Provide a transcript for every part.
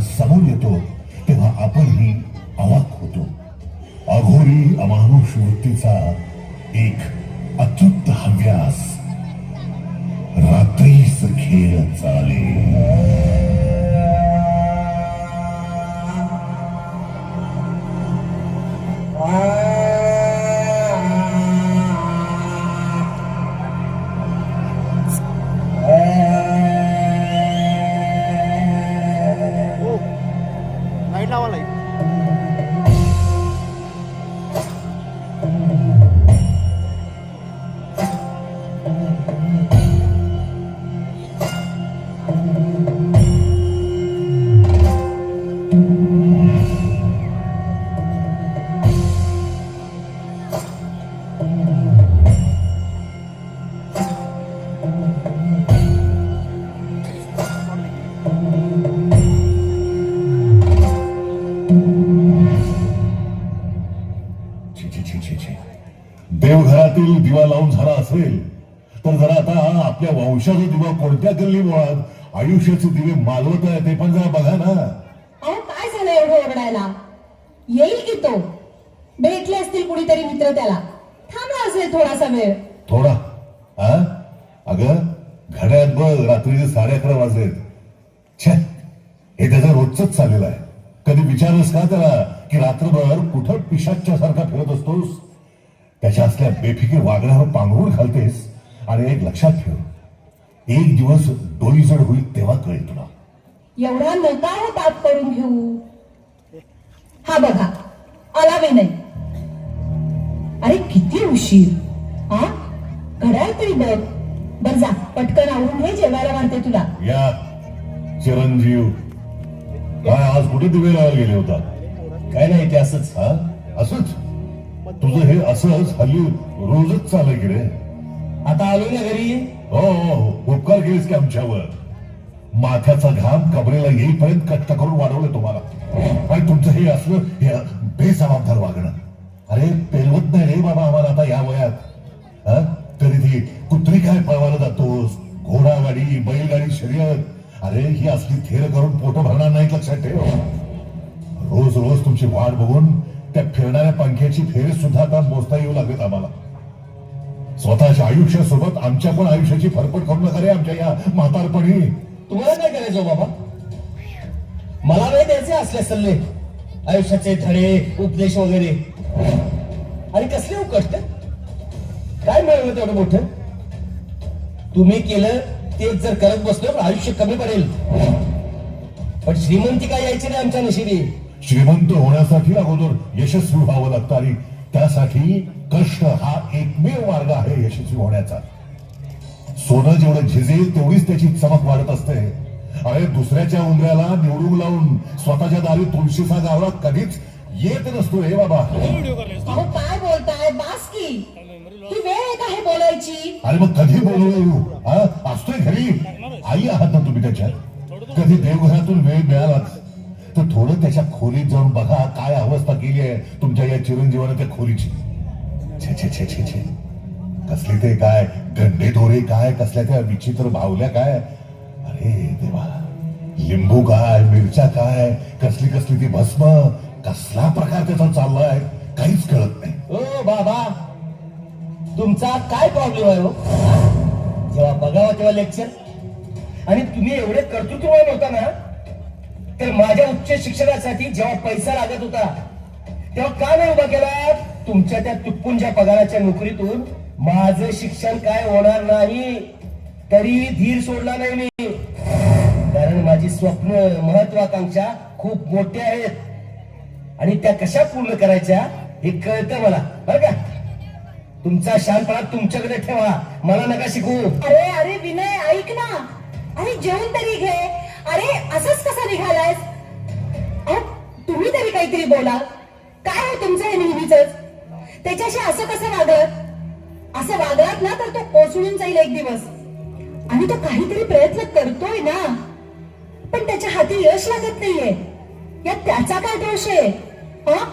समोर येतो तेव्हा आपणही अवाक होतो. अघोरी अमानुष वृत्तीचा एक अत्युत्त हव्यास रात्री खेळ चाले. हो देवघरातील दिवा लावून झाला असेल तर जरा आता आपल्या वंशाचा दिवा कोणत्या गल्ली मुळात आयुष्याचे दिवे मालवत आहे ते पण जरा बघा ना. अहो काय झालं एवढं ओरडायला? येईल की तो? भेटले असतील कुणीतरी मित्र त्याला. थांबला असेल थोडासा वेळ. थोडा. हा अगं घड्यात बघ रात्रीचे साडे अकरा वाजलेत. छे हे त्याचं रोजच चाललेलं आहे. कधी विचारस का त्याला की रात्रभर कुठं पिशाच्या सारखा फिरत असतोस? त्याच्या असल्या बेफिकीर वागण्यावर पांघरूण घालतेस आणि एक लक्षात ठेव. एक दिवस डोळी जड होईल तेव्हा कळेल तुला. एवढा नका हो ताप करून घेऊ. हा बघा आला बी नाही. अरे किती उशीर. हा घड्याळ तरी बघ. बर जा पटकन आवरून घे जेवायला मारते तुला. या चिरंजीव. काय आज कुठे लावायला गेले होता काय नाही ते असंच हा? असंच? तुझं हे असंच हल्ली रोजच चालय की रे? आता आलो ना घरी? हो हो, हो. उपकार केलेस की आमच्यावर. माथ्याचा घाम कबरेला येईपर्यंत कष्ट करून वाढवलं तुम्हाला. आणि तुमचं हे असलं हे बेजबाबदार वागणं. अरे पेलवत नाही रे बाबा आम्हाला आता या वयात. हा? तरी ती कुत्री काय पळवायला जातोस? घोडागाडी बैलगाडी शर्यत. अरे ही असली थेर करून पोट भरणार नाही लक्षात ठेव. रोज रोज तुमची वाट बघून त्या फिरणाऱ्या पंख्याची फेरी सुद्धा आता मोजता येऊ लागेल आम्हाला. स्वतःच्या आयुष्यासोबत आमच्या पण आयुष्याची फरफट करू नका रे आमच्या या म्हातारपणी. तुम्हाला काय करायचं हो बाबा? मला नाही द्यायचे असले सल्ले. आयुष्याचे धडे उपदेश वगैरे. आणि कसले उकट कष्ट काय मिळवलं तेवढं मोठं? तुम्ही केलं ते जर करत बसलो तर आयुष्य कमी पडेल. पण श्रीमंती काय यायची नाही आमच्या नशिबी? श्रीमंत होण्यासाठी अगोदर यशस्वी व्हावं लागतं आणि त्यासाठी कष्ट हा एकमेव मार्ग आहे यशस्वी होण्याचा. सोनं जेवढं झिजेल तेवढीच त्याची चमक वाढत असते. अरे दुसऱ्याच्या उंबऱ्याला निवडून लावून स्वतःच्या दारी तुळशीचा गावला कधीच येत नसतो हे बाबा. अहो काय बोलताय? बास की. ही वेळ आहे बोलायची? अरे मग कधी बोलवलं येऊ? हा असतोय घरी. आई आहात ना तुम्ही त्याच्यात? कधी देवघरातून वेळ मिळालाच. तर थोडं त्याच्या खोलीत जाऊन बघा काय अवस्था केली आहे तुमच्या या चिरंजीवानं त्या खोलीची. छे छे छे छे छे. कसले ते काय? गंडे दोरे काय? कसल्या त्या विचित्र भावल्या काय? अरे देवा लिंबू काय? मिरच्या काय? कसली कसली ती भस्म? कसला प्रकार त्याचा चाललाय? काहीच कळत नाही. ओ बाबा तुमचा काय प्रॉब्लेम आहे हो? जेव्हा बघावा तेव्हा लेक्चर आणि तुम्ही एवढे कर्तृत्व होता ना तर माझ्या उच्च शिक्षणासाठी जेव्हा पैसा लागत होता तेव्हा का नाही उभा केला? तुमच्या त्या तुटपुंच्या पगाराच्या नोकरीतून माझं शिक्षण काय होणार नाही? तरी धीर सोडला नाही मी. कारण माझी स्वप्न महत्वाकांक्षा खूप मोठ्या आहेत. आणि त्या कशा पूर्ण करायच्या हे कळतं मला. बरं का? तुमचा शानपणा तुमच्याकडे ठेवा. मला नका शिकू. अरे अरे विनय ऐक ना. अरे जेवण तरी घे. अरे असंच कसा निघालाय अहो, तुम्ही तरी काहीतरी बोला. काय हो तुमचं हे नेहमीच? त्याच्याशी असं कसं वागत असं वागलात ना तर तो कोसळून जाईल एक दिवस. आणि तो काहीतरी प्रयत्न करतोय ना. पण त्याच्या हाती यश लागत नाहीये. या त्याचा काय दोष आहे? हा?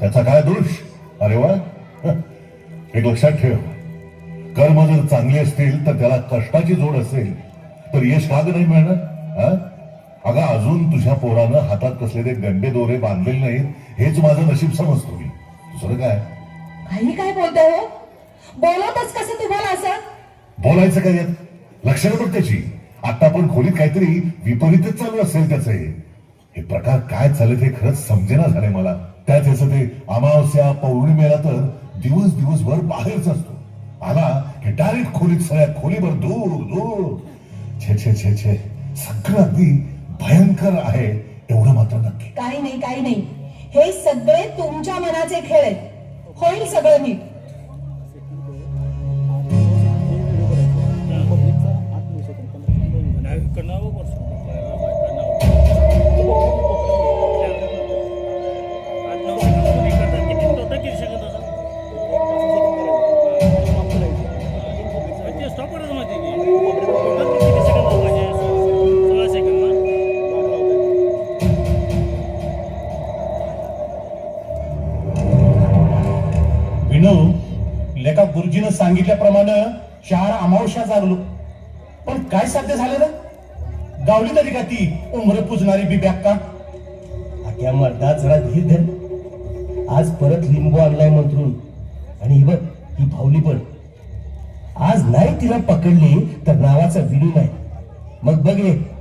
त्याचा काय दोष? अरे वा. एक लक्षात ठेव. कर्म जर चांगली असतील तर त्याला कष्टाची जोड असेल तर यश का नाही मिळणार? अगं अजून तुझ्या पोरानं हातात कसलेले गंडे दोरे बांधलेले नाहीत हेच माझं नशीब समजतो मी. दुसरं काय? काही काय बोलताय हो? बोलवतच कसं तुम्हाला असं? बोलायचं काय यात? लक्षात बघ त्याची. आता पण खोलीत काहीतरी विपरीतच चालू असेल त्याचं हे. हे प्रकार काय चालत हे खरंच समजेना झालंय मला. त्यात याचं ते अमावस्या पौर्णिमेला तर दिवस दिवसभर बाहेरच असतो. आला की डायरेक्ट खोलीत सगळ्या खोलीभर दूर दूर. छे छे छे छे. सगळं अगदी भयंकर आहे एवढं मात्र नक्की. काही नाही काही नाही. हे सगळे तुमच्या मनाचे खेळ आहेत. होईल सगळं नीट. लेखा गुरुजीनं सांगितल्याप्रमाणे चार अमावस्या जागलो. पण काय साध्य झालं ना गावली तरी का ती उमर पुजणारी बिब्याक का आट्या मर्दा जरा धीर धर. आज परत लिंबू आणलाय मंत्रून. आणि ही बघ ही भावली पण. आज नाही तिला पकडली तर नावाचा विनू नाही. मग बघ हे.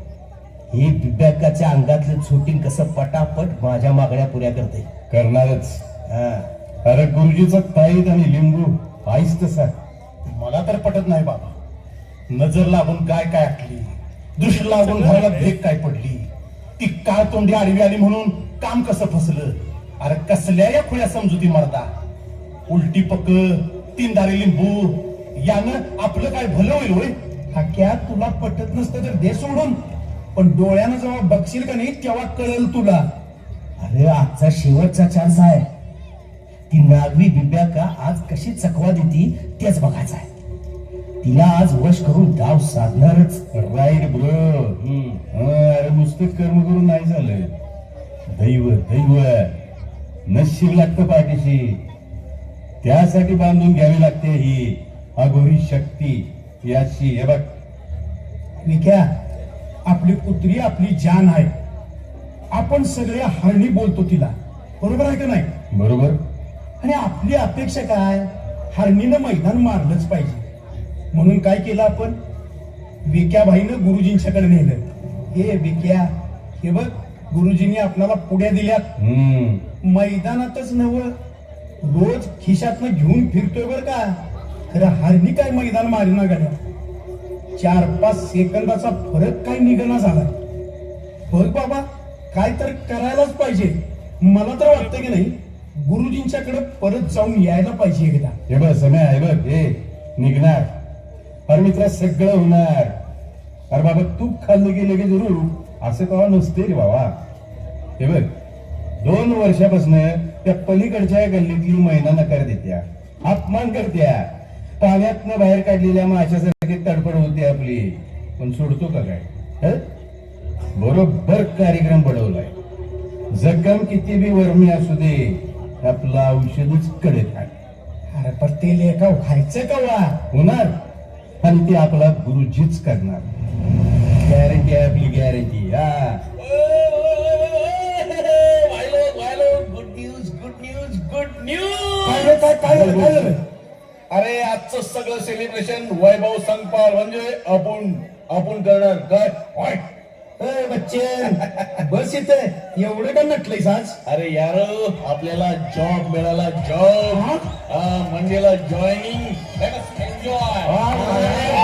बिब्याकाच्या अंगातलं छोटीन कसं पटापट माझ्या मागण्या पुऱ्या करते करणारच. हा. अरे गुरुजीचं ताईत आणि लिंबू आईच तसा. मला तर पटत नाही बाबा. नजर लागून काय काय आटली? दृष्ट लागून घराला भेग काय पडली? ती काळ तोंडी आडवी आली म्हणून काम कसं फसलं? अरे कसल्या या खुल्या समजुती मरदा? उलटी पक तीन दारी लिंबू यानं आपलं काय भलं होईल होय? हाक्या तुला पटत नसतं तर दे सोडून. पण डोळ्यानं जेव्हा बघशील का नाही तेव्हा कळेल तुला. अरे आजचा शेवटचा चान्स आहे. ती नागरी बिब्या का आज कशी चकवा देती तेच बघायचं आहे. तिला आज वश करून डाव साधणारच राईट ब्र. अरे नुसतं कर्म करून नाही झालं दैव दैव नशीब लागतं पाठीशी. त्यासाठी बांधून घ्यावी लागते ही अघोरी शक्ती याची हे बघ. विख्या आपली पुत्री आपली जान आहे. आपण सगळे हरणी बोलतो तिला. बरोबर आहे का नाही? बरोबर. आणि आपली अपेक्षा काय? हरणीनं मैदान मारलंच पाहिजे. म्हणून काय केलं आपण? विक्याबाईनं गुरुजींच्याकडे नेलं. हे विक्या हे बघ गुरुजींनी आपल्याला पुढ्या दिल्यात. मैदानातच नव रोज खिशातनं घेऊन फिरतोय बर का? खरं हरणी काय मैदान मारिना गाड्या? चार पाच सेकंदाचा फरक काय निघणा झाला? बघ बाबा काय तर करायलाच पाहिजे. मला तर वाटतं की नाही गुरुजींच्याकडे परत जाऊन यायला पाहिजे एकदा. हे बघ समय आहे बघ हे निघणार. अरे मित्रा सगळं होणार. अरे बाबा तूप खाल्लं गेलं की जरूर असं कवा नसते रे बाबा. हे बघ दोन वर्षापासून त्या पलीकडच्या गल्लीतली महिना नकार देत्या. अपमान करत्या. पाण्यातनं बाहेर काढलेल्या माशासारखी तडफड होते आपली. पण सोडतो का काय? बरोबर कार्यक्रम बडवलाय जगम किती बी वर्मी असू दे. आपलं औषधच कडे अरे पण ते लेखा व्हायचं कवा? होणार. आणि ते आपला गुरुजीच करणार. गॅरंटी आहे आपली गॅरंटी हा. Good news good news good news काय काय काय झालं, काय झालं? अरे आजचं सगळं सेलिब्रेशन वैभव संपाल म्हणजे आपण आपण करणार. काय? ए, बच्चन बस इथे. एवढं का नटलंयस आज? अरे यार आपल्याला जॉब मिळाला जॉब मंडेला जॉईनिंग एन्जॉय